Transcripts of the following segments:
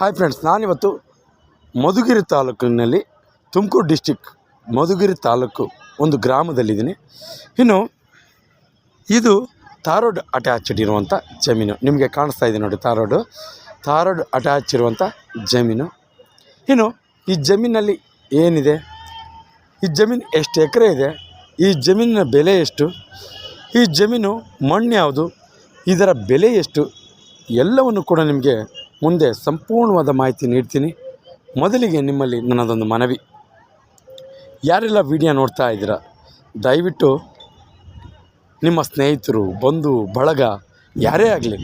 Hi friends ನಾನಿವತ್ತು ಮಧುಗಿರಿ ತಾಲೂಕಿನಲ್ಲಿ Tumakuru district Madhugiri taluk ಒಂದು ಗ್ರಾಮದಲ್ಲಿದ್ದೀನಿ. ಇನ್ನು ಇದು ತಾರೋಡ್ ಅಟ್ಯಾಚ್ಡ್ ಇರುವಂಥ ಜಮೀನು. ನಿಮಗೆ ಕಾಣಿಸ್ತಾ ಇದೆ ನೋಡಿ ತಾರೋಡು ತಾರೋಡ್ ಅಟ್ಯಾಚ್ ಇರುವಂಥ ಜಮೀನು. ಇನ್ನು ಈ ಜಮೀನಲ್ಲಿ ಏನಿದೆ? ಈ ಜಮೀನು ಎಷ್ಟು ಎಕರೆ ಇದೆ? ಈ ಜಮೀನಿನ ಬೆಲೆ ಎಷ್ಟು? ಈ ಜಮೀನು ಮಣ್ಣು ಯಾವುದು? ಇದರ ಬೆಲೆ ಎಷ್ಟು? ಎಲ್ಲವನ್ನು ಕೂಡ ನಿಮಗೆ ಮುಂದೆ ಸಂಪೂರ್ಣವಾದ ಮಾಹಿತಿ ನೀಡ್ತೀನಿ. ಮೊದಲಿಗೆ ನಿಮ್ಮಲ್ಲಿ ನನ್ನದೊಂದು ಮನವಿ. ಯಾರೆಲ್ಲ ವಿಡಿಯೋ ನೋಡ್ತಾ ಇದ್ದೀರಾ, ದಯವಿಟ್ಟು ನಿಮ್ಮ ಸ್ನೇಹಿತರು, ಬಂಧು, ಬಳಗ, ಯಾರೇ ಆಗಲಿ,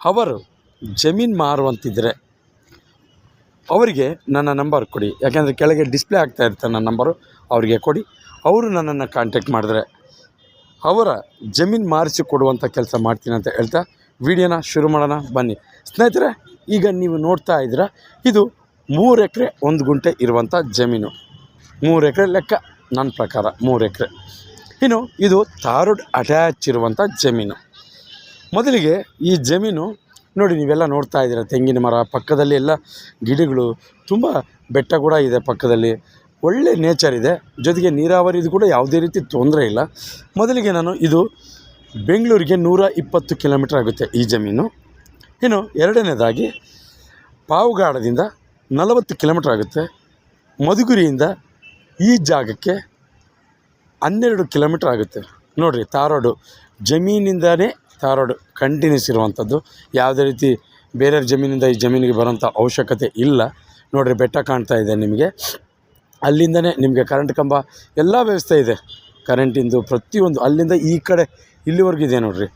ಅವರು ಜಮೀನು ಮಾರುವಂತಿದ್ದರೆ ಅವರಿಗೆ ನನ್ನ ನಂಬರ್ ಕೊಡಿ. ಯಾಕೆಂದರೆ ಕೆಳಗೆ ಡಿಸ್ಪ್ಲೇ ಆಗ್ತಾ ಇರುತ್ತೆ ನನ್ನ ನಂಬರು, ಅವರಿಗೆ ಕೊಡಿ. ಅವರು ನನ್ನನ್ನು ಕಾಂಟ್ಯಾಕ್ಟ್ ಮಾಡಿದ್ರೆ ಅವರ ಜಮೀನು ಮಾರಿಸಿ ಕೊಡುವಂಥ ಕೆಲಸ ಮಾಡ್ತೀನಿ ಅಂತ ಹೇಳ್ತಾ ವಿಡಿಯೋನ ಶುರು ಮಾಡೋಣ. ಬನ್ನಿ. ಸ್ನೇಹಿತರೆ ಈಗ ನೀವು ನೋಡ್ತಾ ಇದ್ದೀರಾ, ಇದು ಮೂರು ಎಕರೆ, ಒಂದು ಗುಂಟೆ ಇರುವಂಥ ಜಮೀನು. ಮೂರು ಎಕರೆ ಲೆಕ್ಕ ನನ್ನ ಪ್ರಕಾರ, ಮೂರು ಎಕರೆ. ಇನ್ನು ಇದು ತಾರೋಡ್ ಅಟ್ಯಾಚ್ ಇರುವಂಥ ಜಮೀನು. ಮೊದಲಿಗೆ ಈ ಜಮೀನು, ನೋಡಿ ನೀವೆಲ್ಲ ನೋಡ್ತಾ ಇದ್ದೀರ, ತೆಂಗಿನ ಮರ, ಪಕ್ಕದಲ್ಲಿ ಎಲ್ಲ ಗಿಡಗಳು, ತುಂಬ ಬೆಟ್ಟ ಕೂಡ ಇದೆ ಪಕ್ಕದಲ್ಲಿ. ಒಳ್ಳೆ ನೇಚರ್ ಇದೆ, ಜೊತೆಗೆ ನೀರಾವರಿದು ಕೂಡ ಯಾವುದೇ ರೀತಿ ತೊಂದರೆ ಇಲ್ಲ. ಮೊದಲಿಗೆ ನಾನು ಇದು ಬೆಂಗಳೂರಿಗೆ ನೂರ ಇಪ್ಪತ್ತು ಕಿಲೋಮೀಟ್ರ್ ಆಗುತ್ತೆ ಈ ಜಮೀನು. ಇನ್ನು ಎರಡನೇದಾಗಿ ಪಾವುಗಾಡದಿಂದ ನಲವತ್ತು ಕಿಲೋಮೀಟ್ರ್ ಆಗುತ್ತೆ. ಮಧುಗುರಿಯಿಂದ ಈ ಜಾಗಕ್ಕೆ ಹನ್ನೆರಡು ಕಿಲೋಮೀಟ್ರ್ ಆಗುತ್ತೆ. ನೋಡಿರಿ, ತಾರೋಡು. ಜಮೀನಿಂದನೇ ತಾರೋಡು ಕಂಟಿನ್ಯೂಸ್ ಇರುವಂಥದ್ದು ಯಾವುದೇ ರೀತಿ ಬೇರೆ ಜಮೀನಿಂದ ಈ ಜಮೀನಿಗೆ ಬರೋಂಥ ಅವಶ್ಯಕತೆ ಇಲ್ಲ. ನೋಡಿರಿ, ಬೆಟ್ಟ ಕಾಣ್ತಾ ಇದೆ ನಿಮಗೆ. ಅಲ್ಲಿಂದನೇ ನಿಮಗೆ ಕರೆಂಟ್ ಕಂಬ, ಎಲ್ಲ ವ್ಯವಸ್ಥೆ ಇದೆ. ಕರೆಂಟಿಂದು ಪ್ರತಿಯೊಂದು, ಅಲ್ಲಿಂದ ಈ ಕಡೆ ಇಲ್ಲಿವರೆಗೂ ಇದೆ ನೋಡಿರಿ.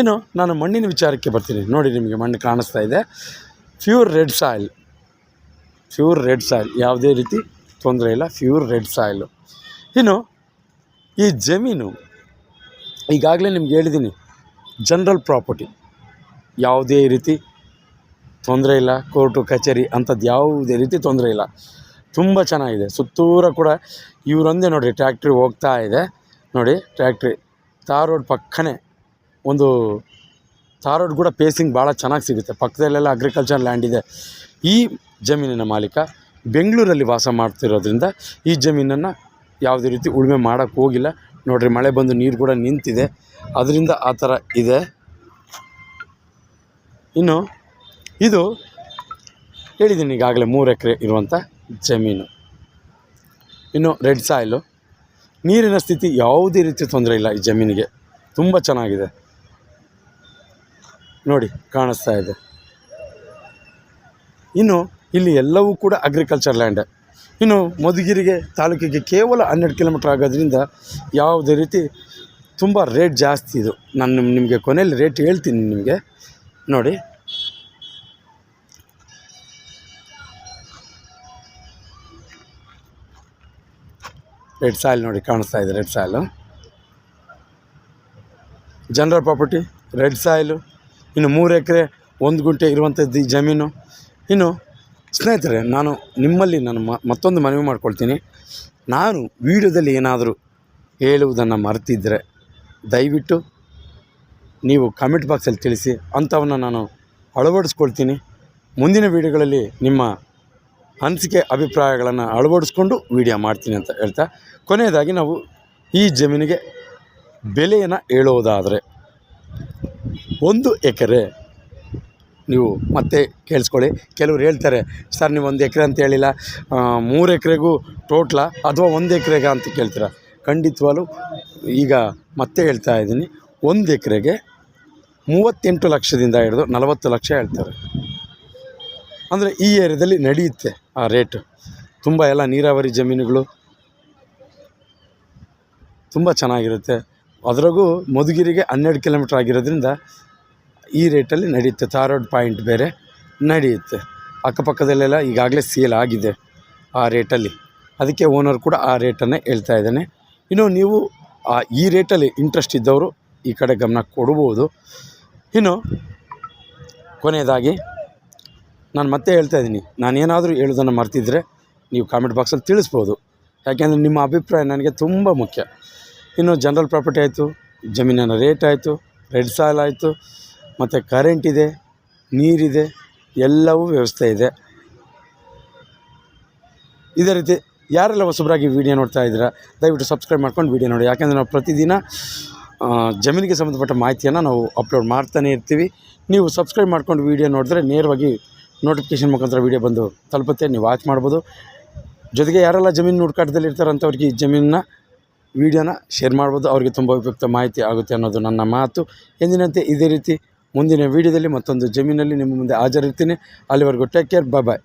ಇನ್ನು ನಾನು ಮಣ್ಣಿನ ವಿಚಾರಕ್ಕೆ ಬರ್ತೀನಿ. ನೋಡಿ ನಿಮಗೆ ಮಣ್ಣು ಕಾಣಿಸ್ತಾ ಇದೆ. Pure red soil pure red soil ಯಾವುದೇ ರೀತಿ ತೊಂದರೆ ಇಲ್ಲ. ಪ್ಯೂರ್ ರೆಡ್ ಸಾಯಿಲು ಇನ್ನು ಈ ಜಮೀನು, ಈಗಾಗಲೇ ನಿಮ್ಗೆ ಹೇಳಿದ್ದೀನಿ ಜನರಲ್ ಪ್ರಾಪರ್ಟಿ ಯಾವುದೇ ರೀತಿ ತೊಂದರೆ ಇಲ್ಲ. ಕೋರ್ಟು ಕಚೇರಿ ಅಂಥದ್ದು ಯಾವುದೇ ರೀತಿ ತೊಂದರೆ ಇಲ್ಲ. ತುಂಬ ಚೆನ್ನಾಗಿದೆ. ಸುತ್ತೂರ ಕೂಡ ಇವರೊಂದೇ ನೋಡಿ ಟ್ಯಾಕ್ಟ್ರಿ ಹೋಗ್ತಾ ಇದೆ. ನೋಡಿ, ಟ್ರ್ಯಾಕ್ಟ್ರಿ. ತಾರ್ ರೋಡ್ ಪಕ್ಕನೇ ಒಂದು ತಾರ್ ರೋಡ್ ಕೂಡ ಪೇಸಿಂಗ್ ಭಾಳ ಚೆನ್ನಾಗಿ ಸಿಗುತ್ತೆ. ಪಕ್ಕದಲ್ಲೆಲ್ಲ ಅಗ್ರಿಕಲ್ಚರ್ ಲ್ಯಾಂಡ್ ಇದೆ. ಈ ಜಮೀನಿನ ಮಾಲೀಕ ಬೆಂಗಳೂರಲ್ಲಿ ವಾಸ ಮಾಡ್ತಿರೋದ್ರಿಂದ ಈ ಜಮೀನನ್ನು ಯಾವುದೇ ರೀತಿ ಉಳುಮೆ ಮಾಡೋಕ್ಕೆ ಹೋಗಿಲ್ಲ. ನೋಡಿರಿ, ಮಳೆ ಬಂದು ನೀರು ಕೂಡ ನಿಂತಿದೆ. ಅದರಿಂದ ಆ ಥರ ಇದೆ. ಇನ್ನು ಇದು ಹೇಳಿದ್ದೀನಿ ಈಗಾಗಲೇ ಮೂರು ಎಕರೆ ಇರುವಂಥ ಜಮೀನು. ಇನ್ನು ರೆಡ್ ಸಾಯಿಲು. ನೀರಿನ ಸ್ಥಿತಿ ಯಾವುದೇ ರೀತಿ ತೊಂದರೆ ಇಲ್ಲ ಈ ಜಮೀನಿಗೆ. ತುಂಬ ಚೆನ್ನಾಗಿದೆ. ನೋಡಿ, ಕಾಣಿಸ್ತಾ ಇದೆ. ಇನ್ನು ಇಲ್ಲಿ ಎಲ್ಲವೂ ಕೂಡ ಅಗ್ರಿಕಲ್ಚರ್ ಲ್ಯಾಂಡ್ ಇನ್ನು ಮಧುಗಿರಿಗೆ ತಾಲೂಕಿಗೆ ಕೇವಲ ಹನ್ನೆರಡು ಕಿಲೋಮೀಟ್ರ್ ಆಗೋದ್ರಿಂದ ಯಾವುದೇ ರೀತಿ ತುಂಬ ರೇಟ್ ಜಾಸ್ತಿ ಇದು. ನಾನು ನಿಮ್- ನಿಮಗೆ ಕೊನೆಯಲ್ಲಿ ರೇಟ್ ಹೇಳ್ತೀನಿ ನಿಮಗೆ. ನೋಡಿ. ರೆಡ್ ಸಾಯಿಲ್ ನೋಡಿ ಕಾಣಿಸ್ತಾ ಇದೆ red soil general property red soil ಇನ್ನು ಮೂರು ಎಕರೆ, ಒಂದು ಗುಂಟೆ ಇರುವಂಥದ್ದು ಈ ಜಮೀನು. ಇನ್ನು ಸ್ನೇಹಿತರೆ, ನಾನು ನಿಮ್ಮಲ್ಲಿ ನಾನು ಮತ್ತೊಂದು ಮನವಿ ಮಾಡ್ಕೊಳ್ತೀನಿ. ನಾನು ವೀಡಿಯೋದಲ್ಲಿ ಏನಾದರೂ ಹೇಳುವುದನ್ನು ಮರೆತಿದ್ದರೆ ದಯವಿಟ್ಟು ನೀವು ಕಮೆಂಟ್ ಬಾಕ್ಸಲ್ಲಿ ತಿಳಿಸಿ, ಅಂಥವನ್ನು ನಾನು ಅಳವಡಿಸ್ಕೊಳ್ತೀನಿ. ಮುಂದಿನ ವೀಡಿಯೋಗಳಲ್ಲಿ ನಿಮ್ಮ ಅನಿಸಿಕೆ, ಅಭಿಪ್ರಾಯಗಳನ್ನು ಅಳವಡಿಸ್ಕೊಂಡು ವೀಡಿಯೋ ಮಾಡ್ತೀನಿ ಅಂತ ಹೇಳ್ತಾ, ಕೊನೆಯದಾಗಿ ನಾವು ಈ ಜಮೀನಿಗೆ ಬೆಲೆಯನ್ನು ಹೇಳೋದಾದರೆ ಒಂದು ಎಕರೆ. ನೀವು ಮತ್ತೆ ಕೇಳಿಸ್ಕೊಳ್ಳಿ. ಕೆಲವ್ರು ಹೇಳ್ತಾರೆ, ಸರ್, ನೀವು ಒಂದು ಎಕರೆ ಅಂತ ಹೇಳಿಲ್ಲ. ಮೂರು ಎಕರೆಗೂ ಟೋಟ್ಲಾ ಅಥವಾ ಒಂದು ಎಕರೆಗ ಅಂತ ಕೇಳ್ತೀರ? ಖಂಡಿತವಾಗ್ಲೂ ಈಗ ಮತ್ತೆ ಹೇಳ್ತಾ ಇದ್ದೀನಿ, ಒಂದು ಎಕರೆಗೆ ಮೂವತ್ತೆಂಟು ಲಕ್ಷದಿಂದ ಹಿಡಿದು ನಲವತ್ತು ಲಕ್ಷ ಹೇಳ್ತಾರೆ. ಅಂದರೆ ಈ ಏರಿಯಾದಲ್ಲಿ ನಡೆಯುತ್ತೆ ಆ ರೇಟು. ತುಂಬ ಎಲ್ಲ ನೀರಾವರಿ ಜಮೀನುಗಳು ತುಂಬ ಚೆನ್ನಾಗಿರುತ್ತೆ. ಅದರಾಗೂ ಮಧುಗಿರಿಗೆ ಹನ್ನೆರಡು ಕಿಲೋಮೀಟ್ರ್ ಆಗಿರೋದ್ರಿಂದ ಈ ರೇಟಲ್ಲಿ ನಡೆಯುತ್ತೆ. ತಾರೋಡ್ ಪಾಯಿಂಟ್ ಬೇರೆ ನಡೆಯುತ್ತೆ. ಅಕ್ಕಪಕ್ಕದಲ್ಲೆಲ್ಲ ಈಗಾಗಲೇ ಸೇಲ್ ಆಗಿದೆ ಆ ರೇಟಲ್ಲಿ. ಅದಕ್ಕೆ ಓನರ್ ಕೂಡ ಆ ರೇಟನ್ನು ಹೇಳ್ತಾ ಇದ್ದಾನೆ. ಇನ್ನು ನೀವು ಆ ಈ ರೇಟಲ್ಲಿ ಇಂಟ್ರೆಸ್ಟ್ ಇದ್ದವರು ಈ ಕಡೆ ಗಮನ ಕೊಡ್ಬೋದು. ಇನ್ನು ಕೊನೆಯದಾಗಿ ನಾನು ಮತ್ತೆ ಹೇಳ್ತಾ ಇದ್ದೀನಿ. ನಾನೇನಾದರೂ ಹೇಳೋದನ್ನು ಮರ್ತಿದ್ರೆ ನೀವು ಕಾಮೆಂಟ್ ಬಾಕ್ಸಲ್ಲಿ ತಿಳಿಸ್ಬೋದು. ಯಾಕೆಂದರೆ ನಿಮ್ಮ ಅಭಿಪ್ರಾಯ ನನಗೆ ತುಂಬ ಮುಖ್ಯ. ಇನ್ನು ಜನರಲ್ ಪ್ರಾಪರ್ಟಿ ಆಯಿತು ಜಮೀನಿನ ರೇಟ್ ಆಯಿತು ರೆಡ್ ಸಾಯಿಲ್ ಆಯಿತು ಮತ್ತು ಕರೆಂಟ್ ಇದೆ ನೀರಿದೆ ಎಲ್ಲವೂ ವ್ಯವಸ್ಥೆ ಇದೆ. ಇದೇ ರೀತಿ ಯಾರೆಲ್ಲ ಹೊಸಬರಾಗಿ ವೀಡಿಯೋ ನೋಡ್ತಾ ಇದ್ದೀರಾ, ದಯವಿಟ್ಟು ಸಬ್ಸ್ಕ್ರೈಬ್ ಮಾಡ್ಕೊಂಡು ವೀಡಿಯೋ ನೋಡಿ. ಯಾಕೆಂದರೆ ನಾವು ಪ್ರತಿದಿನ ಜಮೀನಿಗೆ ಸಂಬಂಧಪಟ್ಟ ಮಾಹಿತಿಯನ್ನು ನಾವು ಅಪ್ಲೋಡ್ ಮಾಡ್ತಾನೆ ಇರ್ತೀವಿ. ನೀವು ಸಬ್ಸ್ಕ್ರೈಬ್ ಮಾಡ್ಕೊಂಡು ವೀಡಿಯೋ ನೋಡಿದ್ರೆ ನೇರವಾಗಿ ನೋಟಿಫಿಕೇಷನ್ ಮುಖಾಂತರ ವೀಡಿಯೋ ಬಂದು ತಲುಪುತ್ತೆ. ನೀವು ವಾಚ್ ಮಾಡ್ಬೋದು. ಜೊತೆಗೆ ಯಾರೆಲ್ಲ ಜಮೀನು ಹುಡುಕಾಟದಲ್ಲಿ ಇರ್ತಾರಂಥವ್ರಿಗೆ ಈ ಜಮೀನನ್ನ ವೀಡಿಯೋನ ಶೇರ್ ಮಾಡ್ಬೋದು. ಅವರಿಗೆ ತುಂಬ ಉಪಯುಕ್ತ ಮಾಹಿತಿ ಆಗುತ್ತೆ ಅನ್ನೋದು ನನ್ನ ಮಾತು. ಎಂದಿನಂತೆ ಇದೇ ರೀತಿ ಮುಂದಿನ ವೀಡಿಯೋದಲ್ಲಿ ಮತ್ತೊಂದು ಜಮೀನಲ್ಲಿ ನಿಮ್ಮ ಮುಂದೆ ಹಾಜರಿರ್ತೀನಿ. ಅಲ್ಲಿವರೆಗೂ ಟೇಕ್ ಕೇರ್ ಬಾಯ್ ಬಾಯ್